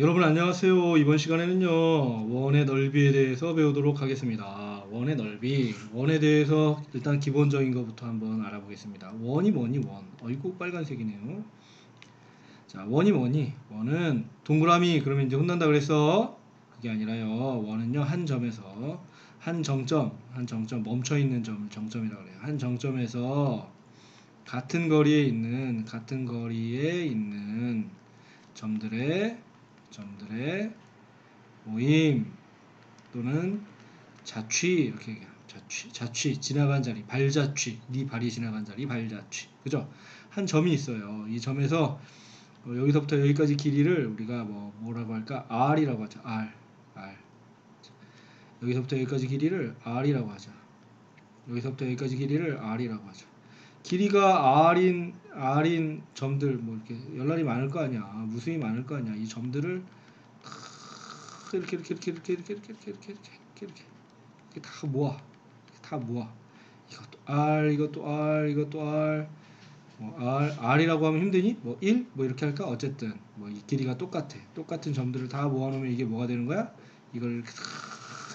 여러분 안녕하세요. 이번 시간에는요 원의 넓이에 대해서 배우도록 하겠습니다. 원의 넓이, 원에 대해서 일단 기본적인 것부터 한번 알아보겠습니다. 원이 뭐니 원? 어이구 빨간색이네요. 자 원이 뭐니? 원은 동그라미 그러면 이제 혼난다 그랬어? 그게 아니라요. 원은요 한 점에서 한 정점, 한 정점 멈춰 있는 점 정점이라고 그래요. 한 정점에서 같은 거리에 있는 같은 거리에 있는 점들의 점들의 모임 또는 자취 이렇게 얘기해요. 자취 자취 지나간 자리 발자취. 네 발이 지나간 자리 발자취. 그죠? 한 점이 있어요. 이 점에서 어, 여기서부터 여기까지 길이를 우리가 뭐 뭐라고 할까? R이라고 하죠 r r. 여기서부터 여기까지 길이를 r이라고 하죠 여기서부터 여기까지 길이를 r이라고 하죠 길이가 r인 r인 점들 뭐 이렇게 연락이 많을 거 아니야 무수히 많을 거 아니야 이 점들을 이렇게 이렇게 이렇게 이렇게 이렇게 이렇게 이렇게 이렇게 이렇게 이렇게 이렇게 다 모아 다 모아 이것도 r 이것도 r 이것도 r 뭐 r r이라고 하면 힘드니 뭐 1 뭐 이렇게 할까 어쨌든 뭐 이 길이가 똑같아 똑같은 점들을 다 모아놓으면 이게 뭐가 되는 거야 이걸 이렇게 다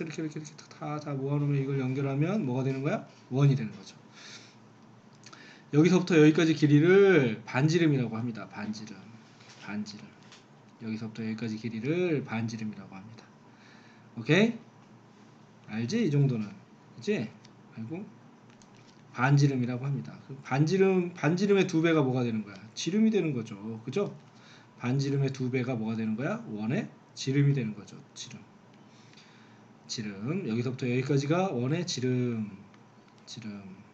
이렇게 이렇게 이렇게 다 다 모아놓으면 이걸 연결하면 뭐가 되는 거야 원이 되는 거죠. 여기서부터 여기까지 길이를 반지름이라고 합니다. 반지름. 반지름. 여기서부터 여기까지 길이를 반지름이라고 합니다. 오케이? 알지? 이 정도는. 그지? 알고? 반지름이라고 합니다. 그 반지름, 반지름의 두 배가 뭐가 되는 거야? 지름이 되는 거죠. 그죠? 반지름의 두 배가 뭐가 되는 거야? 원의 지름이 되는 거죠. 지름. 지름. 여기서부터 여기까지가 원의 지름. 지름.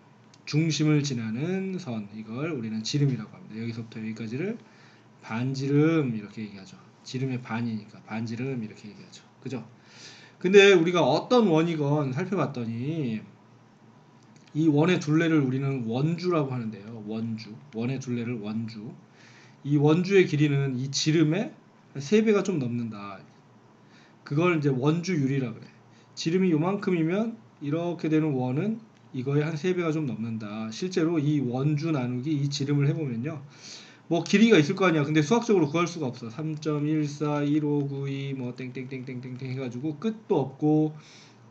중심을 지나는 선 이걸 우리는 지름이라고 합니다. 여기서부터 여기까지를 반지름 이렇게 얘기하죠. 지름의 반이니까 반지름 이렇게 얘기하죠. 그죠? 근데 우리가 어떤 원이건 살펴봤더니 이 원의 둘레를 우리는 원주라고 하는데요. 원주. 원의 둘레를 원주. 이 원주의 길이는 이 지름의 세 배가 좀 넘는다. 그걸 이제 원주율이라 그래. 지름이 요만큼이면 이렇게 되는 원은 이거의 한 3배가 좀 넘는다. 실제로 이 원주 나누기 이 지름을 해보면요. 뭐 길이가 있을 거 아니야. 근데 수학적으로 구할 수가 없어. 3.14, 1592, 뭐 땡땡땡땡땡땡 해가지고 끝도 없고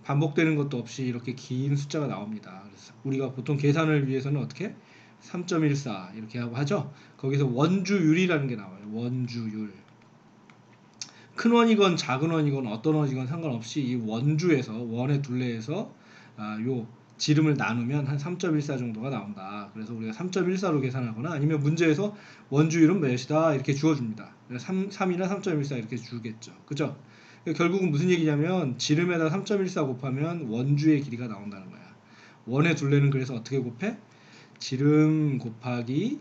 반복되는 것도 없이 이렇게 긴 숫자가 나옵니다. 그래서 우리가 보통 계산을 위해서는 어떻게? 3.14 이렇게 하고 하죠. 거기서 원주율이라는 게 나와요. 원주율. 큰 원이건 작은 원이건 어떤 원이건 상관없이 이 원주에서 원의 둘레에서 아, 요 지름을 나누면 한 3.14 정도가 나온다. 그래서 우리가 3.14로 계산하거나 아니면 문제에서 원주율은 몇이다 이렇게 주어줍니다. 3, 3이나 3.14 이렇게 주겠죠. 그죠? 결국은 무슨 얘기냐면 지름에다 3.14 곱하면 원주의 길이가 나온다는 거야. 원의 둘레는 그래서 어떻게 곱해? 지름 곱하기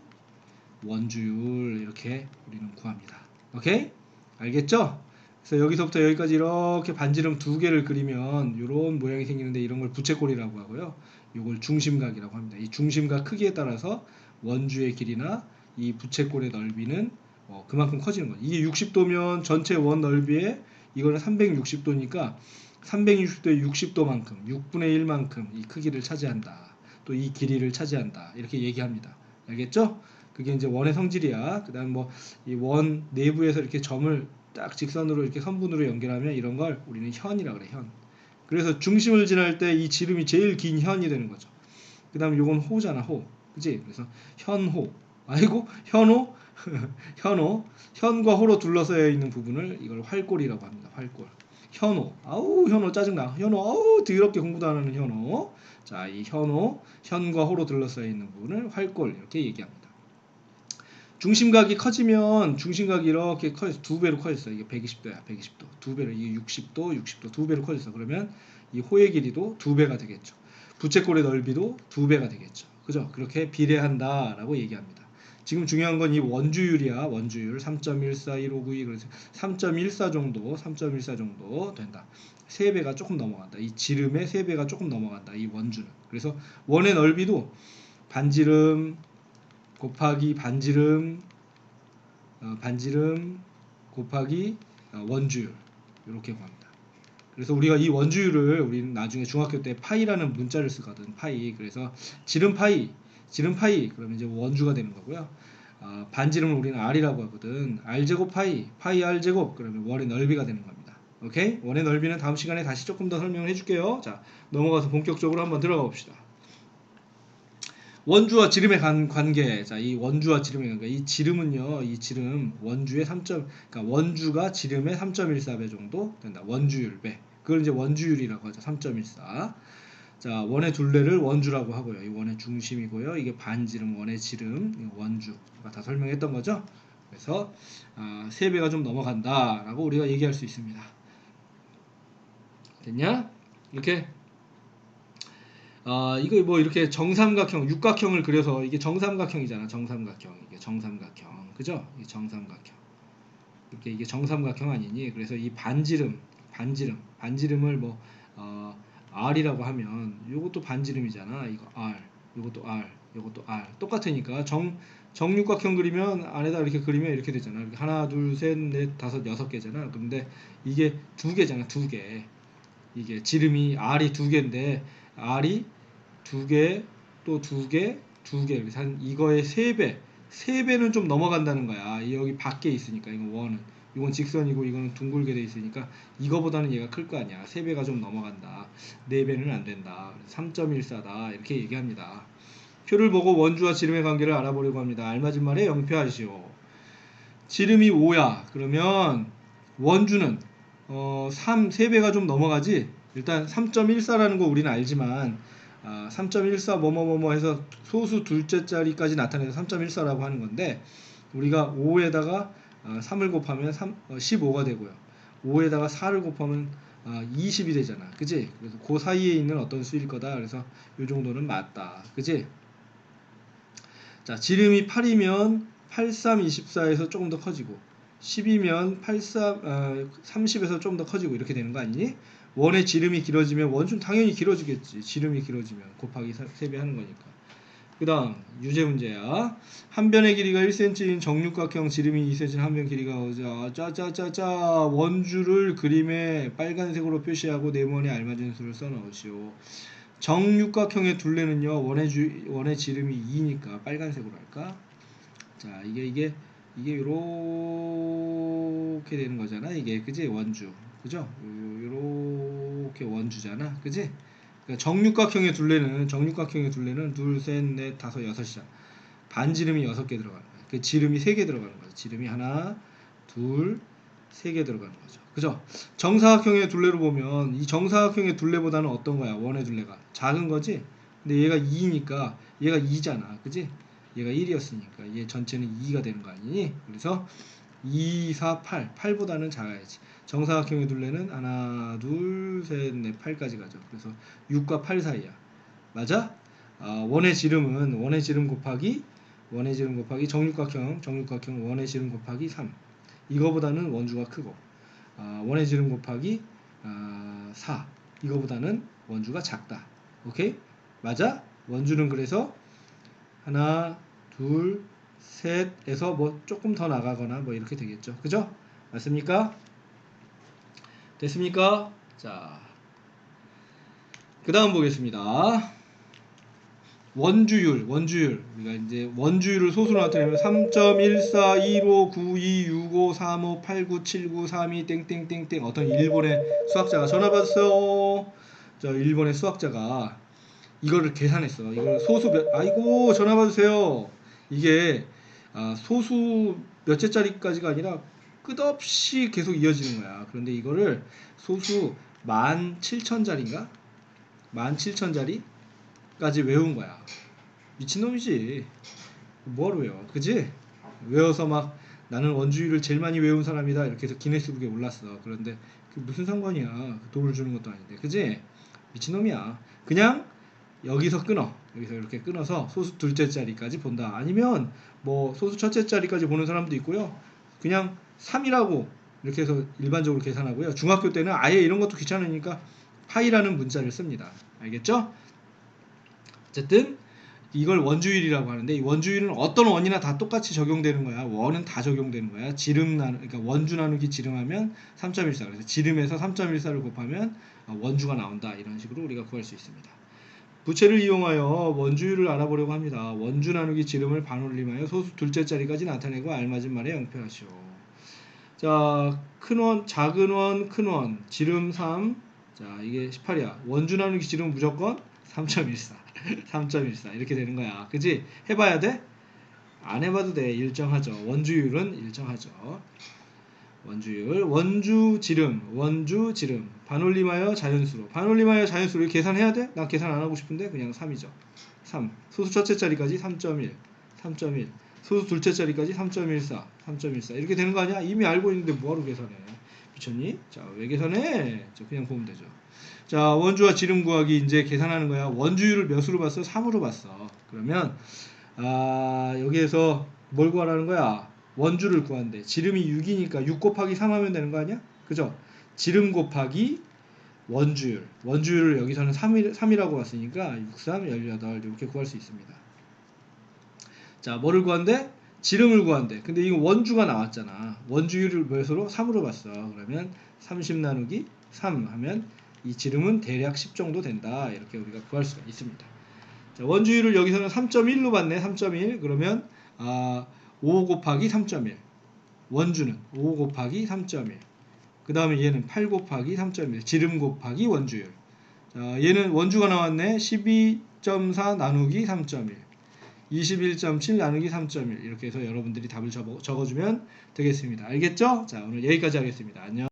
원주율 이렇게 우리는 구합니다. 오케이? 알겠죠? 그래서 여기서부터 여기까지 이렇게 반지름 두 개를 그리면 이런 모양이 생기는데 이런 걸 부채꼴이라고 하고요. 이걸 중심각이라고 합니다. 이 중심각 크기에 따라서 원주의 길이나 이 부채꼴의 넓이는 어, 그만큼 커지는 거예요. 이게 60도면 전체 원 넓이에 이거는 360도니까 360도의 60도만큼 6분의 1만큼 이 크기를 차지한다. 또 이 길이를 차지한다. 이렇게 얘기합니다. 알겠죠? 그게 이제 원의 성질이야. 그 다음 뭐 이 원 내부에서 이렇게 점을 딱 직선으로 이렇게 선분으로 연결하면 이런 걸 우리는 현이라 그래 현. 그래서 중심을 지날 때 이 지름이 제일 긴 현이 되는 거죠. 그다음 요건 호잖아 호. 그지? 그래서 현호. 아이고 현호 현호 현과 호로 둘러싸여 있는 부분을 이걸 활골이라고 합니다. 활골. 현호. 아우 현호 짜증나. 현호 아우 더럽게 공부도 안 하는 현호. 자, 이 현호 현과 호로 둘러싸여 있는 부분을 활골 이렇게 얘기합니다. 중심각이 커지면 중심각이 이렇게 커져 두 배로 커졌어. 이게 120도야, 120도. 두 배로 이게 60도, 60도 두 배로 커졌어. 그러면 이 호의 길이도 두 배가 되겠죠. 부채꼴의 넓이도 두 배가 되겠죠. 그죠? 그렇게 비례한다라고 얘기합니다. 지금 중요한 건 이 원주율이야. 원주율 3.14, 1592 그래서 3.14 정도, 3.14 정도 된다. 세 배가 조금 넘어간다. 이 지름의 세 배가 조금 넘어간다. 이 원주는. 그래서 원의 넓이도 반지름 곱하기 반지름 어, 반지름 곱하기 어, 원주율 이렇게 구합니다. 그래서 우리가 이 원주율을 우리는 나중에 중학교 때 파이라는 문자를 쓰거든 파이 그래서 지름 파이 지름 파이 그러면 이제 원주가 되는 거고요. 어, 반지름을 우리는 r이라고 하거든. r 제곱 파이, 파이 r 제곱 그러면 원의 넓이가 되는 겁니다. 오케이? 원의 넓이는 다음 시간에 다시 조금 더 설명을 해줄게요. 자, 넘어가서 본격적으로 한번 들어가 봅시다. 원주와 지름의 관, 관계. 자, 이 원주와 지름의 관계. 이 지름은요, 이 지름 원주의 3. 그러니까 원주가 지름의 3.14배 정도 된다. 원주율 배. 그걸 이제 원주율이라고 하죠. 3.14. 자, 원의 둘레를 원주라고 하고요. 이 원의 중심이고요. 이게 반지름, 원의 지름, 원주가 다 설명했던 거죠. 그래서 아, 3배가 좀 넘어간다라고 우리가 얘기할 수 있습니다. 됐냐? 이렇게 아 이거 뭐 이렇게 정삼각형, 육각형을 그려서 이게 정삼각형이잖아. 정삼각형 이게 정삼각형, 그죠? 이 정삼각형 이렇게 이게 정삼각형 아니니? 그래서 이 반지름, 반지름, 반지름을 뭐 어, R이라고 하면 이것도 반지름이잖아. 이거 R, 이것도 R, 이것도 R 똑같으니까 정 정육각형 그리면 안에다 이렇게 그리면 이렇게 되잖아. 이렇게 하나, 둘, 셋, 넷, 다섯, 여섯 개잖아. 근데 이게 두 개잖아. 두 개. 이게 지름이 R이 두 개인데 R이 두 개, 또 두 개, 두 개. 한 이거의 세 배, 세 배는 좀 넘어간다는 거야. 이 여기 밖에 있으니까 이거 원은. 이건 직선이고 이거는 둥글게 돼 있으니까 이거보다는 얘가 클 거 아니야. 세 배가 좀 넘어간다. 네 배는 안 된다. 3.14다. 이렇게 얘기합니다. 표를 보고 원주와 지름의 관계를 알아보려고 합니다. 알맞은 말에 영표하시오. 지름이 5야. 그러면 원주는 어, 3, 3배가 좀 넘어가지. 일단 3.14라는 거 우리는 알지만 아, 3.14 뭐뭐뭐뭐 해서 소수 둘째 자리까지 나타내서 3.14라고 하는 건데 우리가 5에다가 아, 3을 곱하면 3, 어, 15가 되고요. 5에다가 4를 곱하면 아, 20이 되잖아. 그지? 그래서 그 사이에 있는 어떤 수일 거다. 그래서 이 정도는 맞다. 그지? 자, 지름이 8이면 83, 24에서 조금 더 커지고 10이면 83, 어, 30에서 좀 더 커지고 이렇게 되는 거 아니니? 원의 지름이 길어지면 원주는 당연히 길어지겠지. 지름이 길어지면 곱하기 3배 하는 거니까. 그 다음 유제 문제야. 한 변의 길이가 1cm인 정육각형 지름이 2cm인 한 변 길이가 오자 짜짜짜짜 원주를 그림에 빨간색으로 표시하고 네모에 알맞은 수를 써넣으시오. 정육각형의 둘레는요 원의 주 원의 지름이 2니까 빨간색으로 할까? 자 이게 이게 이게 요렇게 되는 거잖아 이게 그지 원주 그죠? 요- 요렇게 원주잖아 그지? 그러니까 정육각형의 둘레는 정육각형의 둘레는 둘, 셋, 넷, 다섯, 여섯이잖아. 반지름이 여섯 개 들어가는 거야. 그 지름이 세 개 들어가는 거죠. 지름이 하나, 둘, 세 개 들어가는 거죠. 그죠? 정사각형의 둘레로 보면 이 정사각형의 둘레보다는 어떤 거야? 원의 둘레가 작은 거지. 근데 얘가 2니까 얘가 2잖아. 그지? 얘가 1이었으니까 얘 전체는 2가 되는 거 아니니? 그래서 2, 4, 8. 8보다는 작아야지. 정사각형의 둘레는 하나, 둘, 셋, 넷, 8까지 가죠. 그래서 6과 8 사이야. 맞아? 아, 원의 지름은 원의 지름 곱하기 원의 지름 곱하기 정육각형 정육각형 원의 지름 곱하기 3. 이거보다는 원주가 크고 아, 원의 지름 곱하기 아, 4. 이거보다는 원주가 작다. 오케이? 맞아? 원주는 그래서 하나, 둘, 셋에서 뭐 조금 더 나가거나 뭐 이렇게 되겠죠. 그죠? 맞습니까? 됐습니까? 자, 그 다음 보겠습니다. 원주율, 원주율. 우리가 이제 원주율을 소수로 나타내면 3.14, 15, 92, 65, 35, 89, 79, 32, 땡땡땡땡 어떤 일본의 수학자가 전화 받았어요. 저 일본의 수학자가 이거를 계산했어. 이걸 소수 몇, 아이고 전화 받으세요. 이게 아, 소수 몇째 짜리까지가 아니라 끝없이 계속 이어지는 거야. 그런데 이거를 소수 17,000자리인가? 17,000자리까지 외운 거야. 미친놈이지. 뭐하러 외워? 그지? 외워서 막 나는 원주율을 제일 많이 외운 사람이다. 이렇게 해서 기네스북에 올랐어. 그런데 그 무슨 상관이야. 돈을 주는 것도 아닌데. 그지? 미친놈이야. 그냥 여기서 끊어. 여기서 이렇게 끊어서 소수 둘째 자리까지 본다. 아니면 뭐 소수 첫째 자리까지 보는 사람도 있고요. 그냥 3이라고 이렇게 해서 일반적으로 계산하고요. 중학교 때는 아예 이런 것도 귀찮으니까 파이라는 문자를 씁니다. 알겠죠? 어쨌든 이걸 원주율이라고 하는데 이 원주율은 어떤 원이나 다 똑같이 적용되는 거야. 원은 다 적용되는 거야. 지름 나누 그러니까 원주 나누기 지름하면 3.14. 그래서 지름에서 3.14를 곱하면 어, 원주가 나온다. 이런 식으로 우리가 구할 수 있습니다. 부채를 이용하여 원주율을 알아보려고 합니다. 원주 나누기 지름을 반올림하여 소수 둘째 자리까지 나타내고 알맞은 말에 영표하시오. 자, 큰 원, 작은 원, 큰 원, 지름 3. 자, 이게 18이야. 원주 나누기 지름 무조건 3.14. 3.14. 이렇게 되는 거야. 그지? 해봐야 돼? 안 해봐도 돼. 일정하죠. 원주율은 일정하죠. 원주율, 원주 지름, 원주 지름, 반올림하여 자연수로, 반올림하여 자연수로 계산해야 돼? 난 계산 안 하고 싶은데 그냥 3이죠. 3. 소수 첫째 자리까지 3.1, 3.1. 소수 둘째 자리까지 3.14, 3.14 이렇게 되는 거 아니야? 이미 알고 있는데 뭐하러 계산해? 미쳤니? 자, 왜 계산해? 자, 그냥 보면 되죠. 자, 원주와 지름 구하기 이제 계산하는 거야. 원주율을 몇으로 봤어? 3으로 봤어. 그러면 아, 여기에서 뭘 구하라는 거야? 원주를 구한대. 지름이 6이니까 6 곱하기 3 하면 되는 거 아니야? 그죠? 지름 곱하기 원주율. 원주율을 여기서는 3이, 3이라고 봤으니까 6, 3, 18 이렇게 구할 수 있습니다. 자, 뭐를 구한대? 지름을 구한대. 근데 이거 원주가 나왔잖아. 원주율을 몇으로? 3으로 봤어. 그러면 30 나누기 3 하면 이 지름은 대략 10 정도 된다. 이렇게 우리가 구할 수가 있습니다. 자, 원주율을 여기서는 3.1로 봤네. 3.1. 그러면 아, 5 곱하기 3.1. 원주는 5 곱하기 3.1. 그 다음에 얘는 8 곱하기 3.1. 지름 곱하기 원주율. 자, 얘는 원주가 나왔네. 12.4 나누기 3.1. 21.7 나누기 3.1. 이렇게 해서 여러분들이 답을 적어, 적어주면 되겠습니다. 알겠죠? 자, 오늘 여기까지 하겠습니다. 안녕.